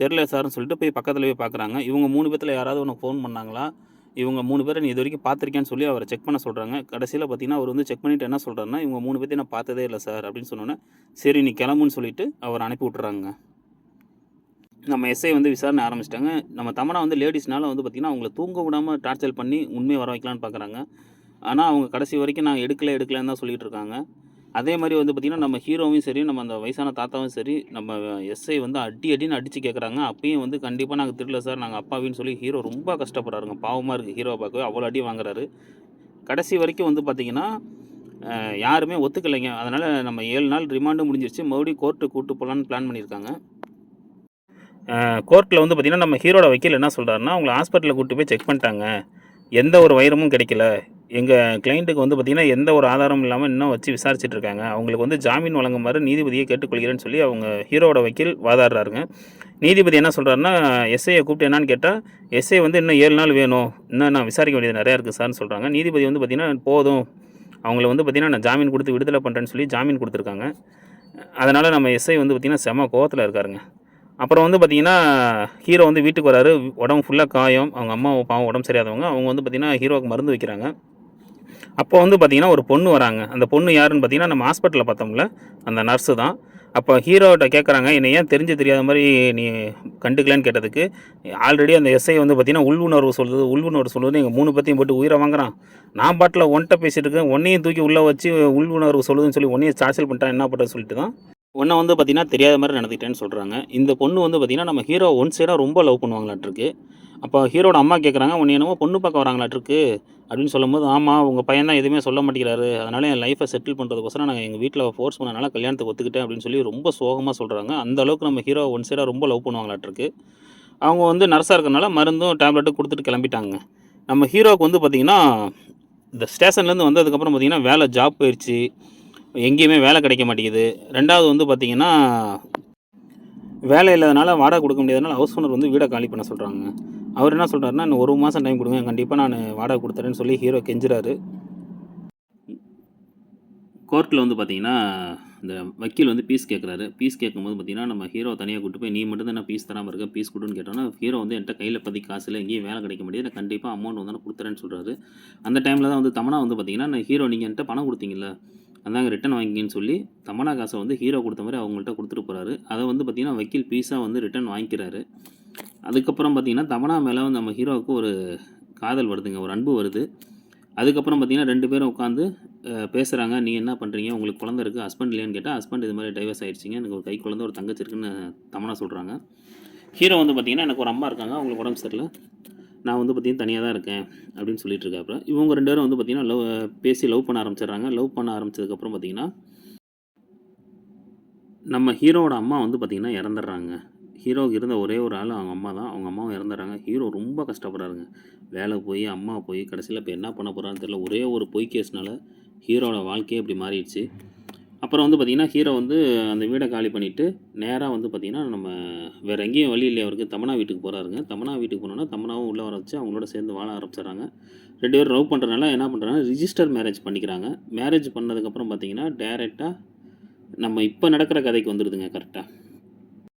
தெரில சார்னு சொல்லிட்டு போய் பக்கத்தில் போய் பார்க்குறாங்க இவங்க மூணு பேர்த்தில் யாராவது உனக்கு ஃபோன் பண்ணாங்களா? இவங்க மூணு பேரை நீ இது வரைக்கும் பார்த்துருக்கேன்னு சொல்லி அவரை செக் பண்ண சொல்கிறாங்க கடைசியில் பார்த்தீங்கன்னா அவர் வந்து செக் பண்ணிவிட்டு என்ன சொல்கிறாருன்னா இவங்க மூணு பேர்த்தையும் நான் பார்த்ததே இல்லை சார் அப்படின்னு சொன்னோன்னே சரி நீ கிளம்புன்னு சொல்லிட்டு அவர் அனுப்பி விட்டுறாங்க நம்ம எஸ்ஐ வந்து விசாரணை ஆரம்பிச்சிட்டாங்க. நம்ம தமனா வந்து லேடிஸ்னால வந்து பார்த்திங்கன்னா அவங்கள தூங்க விடாமல் டார்ச்சர் பண்ணி உண்மையை வர வைக்கலான்னு பார்க்குறாங்க ஆனால் அவங்க கடைசி வரைக்கும் நான் எடுக்கல எடுக்கலன்னு தான் சொல்லிகிட்டு இருக்காங்க. அதே மாதிரி வந்து பார்த்திங்கன்னா நம்ம ஹீரோவும் சரி நம்ம அந்த வயசான தாத்தாவும் சரி நம்ம எஸ்ஐ வந்து அடி அடின்னு அடித்து கேட்குறாங்க அப்பயும் வந்து கண்டிப்பாக நாங்கள் திருடல சார் நாங்கள் அப்பாவின்னு சொல்லி ஹீரோ ரொம்ப கஷ்டப்படுறாருங்க. பாவமாக இருக்குது ஹீரோ பார்க்கவே. அவ்வளோ அடி வாங்குறாரு. கடைசி வரைக்கும் வந்து பார்த்திங்கன்னா யாருமே ஒத்துக்கலைங்க. அதனால் நம்ம ஏழு நாள் ரிமாண்டும் முடிஞ்சிருச்சு. மறுபடியும் கோர்ட்டு கூட்டு போகலான்னு பிளான் பண்ணியிருக்காங்க. கோர்ட்டில் வந்து பார்த்திங்கன்னா நம்ம ஹீரோட வக்கீல் என்ன சொல்கிறாருன்னா அவங்கள ஹாஸ்பிட்டலில் கூட்டு போய் செக் பண்ணிட்டாங்க. எந்த ஒரு வைரமும் கிடைக்கல. எங்கள் கிளைண்ட்டுக்கு வந்து பார்த்திங்கன்னா எந்த ஒரு ஆதாரமும் இல்லாமல் இன்னும் வச்சு விசாரிச்சுட்டு இருக்காங்க. அவங்களுக்கு வந்து ஜாமீன் வழங்குமாறு நீதிபதியை கேட்டுக்கொள்கிறேன்னு சொல்லி அவங்க ஹீரோட வக்கீல் வாதாடுறாருங்க. நீதிபதி என்ன சொல்கிறாருன்னா எஸ்ஐயை கூப்பிட்டு என்னான்னு கேட்டால் எஸ்ஐ வந்து இன்னும் ஏழு நாள் வேணும். இன்னும் நான் விசாரிக்க வேண்டியது நிறையா இருக்குது சார்னு சொல்கிறாங்க நீதிபதி வந்து பார்த்திங்கன்னா போதும். அவங்கள வந்து பார்த்திங்கன்னா நான் ஜாமீன் கொடுத்து விடுதலை பண்ணுறேன்னு சொல்லி ஜாமீன் கொடுத்துருக்காங்க. அதனால் நம்ம எஸ்ஐ வந்து பார்த்திங்கன்னா செம கோவத்தில் இருக்காருங்க. அப்புறம் வந்து பார்த்திங்கன்னா ஹீரோ வந்து வீட்டுக்கு வராரு. உடம்பு ஃபுல்லாக காயம். அவங்க அம்மா பாவம் உடம்பு சரியாதவங்க அவங்க வந்து பார்த்திங்கன்னா ஹீரோவுக்கு மருந்து வைக்கிறாங்க. அப்போ வந்து பார்த்திங்கன்னா ஒரு பொண்ணு வராங்க. அந்த பொண்ணு யாருன்னு பார்த்தீங்கன்னா நம்ம ஹாஸ்பிட்டலில் பார்த்தோம்ல. அந்த நர்ஸு தான். அப்போ ஹீரோட்ட கேட்குறாங்க என்னை ஏன் தெரிஞ்சு தெரியாத மாதிரி நீ கண்டுக்கலன்னு கேட்டதுக்கு ஆல்ரெடி அந்த எஸ்ஐ வந்து பார்த்தீங்கன்னா உள்வுணர்வு சொல்லுது உள்வுணர்வு சொல்லுது எங்கள் மூணு பற்றியும் போட்டு உயிரை வாங்குறான். நான் பாட்டில் ஒன்ட்ட பேசிட்டு இருக்கேன். ஒன்னையும் தூக்கி உள்ளே வச்சு உள்வுணர்வு சொல்லுதுன்னு சொல்லி ஒன்றையும் சார்சல் பண்ணிட்டான். என்ன பண்ணுறது சொல்லிட்டு தான் ஒன்றை வந்து பார்த்தீங்கன்னா தெரியாத மாதிரி நடந்துக்கிட்டேன்னு சொல்கிறாங்க இந்த பொண்ணு வந்து பார்த்தீங்கன்னா நம்ம ஹீரோ ஒன் சைடாக ரொம்ப லவ் பண்ணுவாங்களாட்டிருக்கு. அப்போ ஹீரோட அம்மா கேட்குறாங்க உன்னை என்னமோ பொண்ணு பார்க்க வராங்களாட்டிருக்கு. அப்படின்னு சொல்லும்போது ஆமாம் உங்கள் பையன் தான் எதுவுமே சொல்ல மாட்டேங்கிறாரு. அதனால் என் லைஃப்பை செட்டில் பண்ணுறதுக்கோசரம் நாங்கள் எங்கள் வீட்டில் ஃபோர்ஸ் பண்ணனால கல்யாணத்துக்கு ஒத்துக்கிட்டேன். அப்படின்னு சொல்லி ரொம்ப சோகமாக சொல்கிறாங்க அந்த அளவுக்கு நம்ம ஹீரோ ஒன் சைடாக ரொம்ப லவ் பண்ணுவாங்களாட்டிருக்கு. அவங்க வந்து நர்ஸாக இருக்கிறனால மருந்தும் டேப்லெட்டும் கொடுத்துட்டு கிளம்பிட்டாங்க. நம்ம ஹீரோவுக்கு வந்து பார்த்திங்கன்னா இந்த ஸ்டேஷன்லேருந்து வந்ததுக்கப்புறம் பார்த்திங்கன்னா வேலை ஜாப் போயிடுச்சு எங்கேயுமே வேலை கிடைக்க மாட்டேங்குது. ரெண்டாவது வந்து பார்த்திங்கன்னா வேலை இல்லாதனால வாடகை கொடுக்க முடியாதனால ஹவுஸ் ஓனர் வந்து வீடை காலி பண்ண சொல்கிறாங்க அவர் என்ன சொல்கிறாருன்னா இன்னும் ஒரு மாதம் டைம் கொடுங்க கண்டிப்பாக நான் வாடகை கொடுத்துறேன்னு சொல்லி ஹீரோ கெஞ்சுறாரு. கோர்ட்டில் வந்து பார்த்தீங்கன்னா இந்த வக்கீல் வந்து பீஸ் கேட்குறாரு பீஸ் கேட்கும்போது பார்த்தீங்கன்னா நம்ம ஹீரோ தனியாக கூட்டு போய் நீ மட்டும் தான் பீஸ் தராமல் இருக்க? பீஸ் கொடுன்னு கேட்டோன்னா ஹீரோ வந்து என்கிட்ட கையில் பற்றி காசு இல்லை எங்கேயும் வேலை கிடைக்க முடியாது. நான் கண்டிப்பாக அமௌண்ட் வந்து நான் கொடுத்துறேன்னு சொல்கிறாரு அந்த டைமில் தான் வந்து தமனா வந்து பார்த்தீங்கன்னா நான் ஹீரோ நீங்கள் என்கிட்ட பணம் கொடுத்தீங்கல்ல? அதாங்க ரிட்டன் வாங்கிக்கின்னு சொல்லி தமனா காசை வந்து ஹீரோ கொடுத்த மாதிரி அவங்கள்ட்ட கொடுத்துட்டு போகிறாரு அதை வந்து பார்த்திங்கன்னா வக்கீல் பீஸாக வந்து ரிட்டன் வாங்கிக்கிறாரு. அதுக்கப்புறம் பார்த்தீங்கன்னா தமனா மேலே வந்து நம்ம ஹீரோவுக்கு ஒரு காதல் வருதுங்க ஒரு அன்பு வருது. அதுக்கப்புறம் பார்த்திங்கன்னா ரெண்டு பேரும் உட்காந்து பேசுகிறாங்க நீ என்ன பண்ணுறீங்க உங்களுக்கு குழந்த இருக்குது ஹஸ்பண்ட் இல்லையான்னு கேட்டால் ஹஸ்பண்ட் இது மாதிரி டைவர்ஸ் ஆகிடுச்சிங்க எனக்கு ஒரு கை குழந்தை ஒரு தங்கச்சி இருக்குன்னு தமனா சொல்கிறாங்க ஹீரோ வந்து பார்த்தீங்கன்னா எனக்கு ஒரு அம்மா இருக்காங்க அவங்களுக்கு உடம்பு சரியில்லை. நான் வந்து பார்த்தீங்கன்னா தனியாக தான் இருக்கேன் அப்படின்னு சொல்லிட்டு இருக்காப்புல. இவங்க ரெண்டு பேரும் வந்து பார்த்தீங்கன்னா லவ் பேசி லவ் பண்ண ஆரம்பிச்சிடுறாங்க. லவ் பண்ண ஆரம்பிச்சதுக்கப்புறம் பார்த்தீங்கன்னா நம்ம ஹீரோவோட அம்மா வந்து பார்த்திங்கன்னா இறந்துடுறாங்க. ஹீரோவுக்கு இருந்த ஒரே ஒரு ஆள் அவங்க அம்மா தான். அவங்க அம்மாவும் இறந்துடுறாங்க. ஹீரோ ரொம்ப கஷ்டப்படுறாருங்க. வேலை போய் அம்மா போய் கடைசியில் இப்போ என்ன பண்ண போகிறான்னு தெரியல. ஒரே ஒரு பொய் கேஸ்னால ஹீரோட வாழ்க்கையே இப்படி மாறிடுச்சு. அப்புறம் வந்து பார்த்திங்கன்னா ஹீரோ வந்து அந்த வீடை காலி பண்ணிவிட்டு நேராக வந்து பார்த்திங்கன்னா நம்ம வேறு எங்கேயும் வழி இல்லையா அவருக்கு தமனா வீட்டுக்கு போகிறாருங்க தமனா வீட்டுக்கு போனோன்னா தமனாவும் உள்ளே வர வச்சு அவங்களோட சேர்ந்து வாழ ஆரம்பிச்சிடுறாங்க. ரெண்டு பேரும் லவ் பண்ணுறதுனால என்ன பண்ணுறாங்கன்னா ரிஜிஸ்டர் மேரேஜ் பண்ணிக்கிறாங்க. மேரேஜ் பண்ணதுக்கப்புறம் பார்த்திங்கன்னா டேரெக்டாக நம்ம இப்போ நடக்கிற கதைக்கு வந்துடுதுங்க கரெக்டாக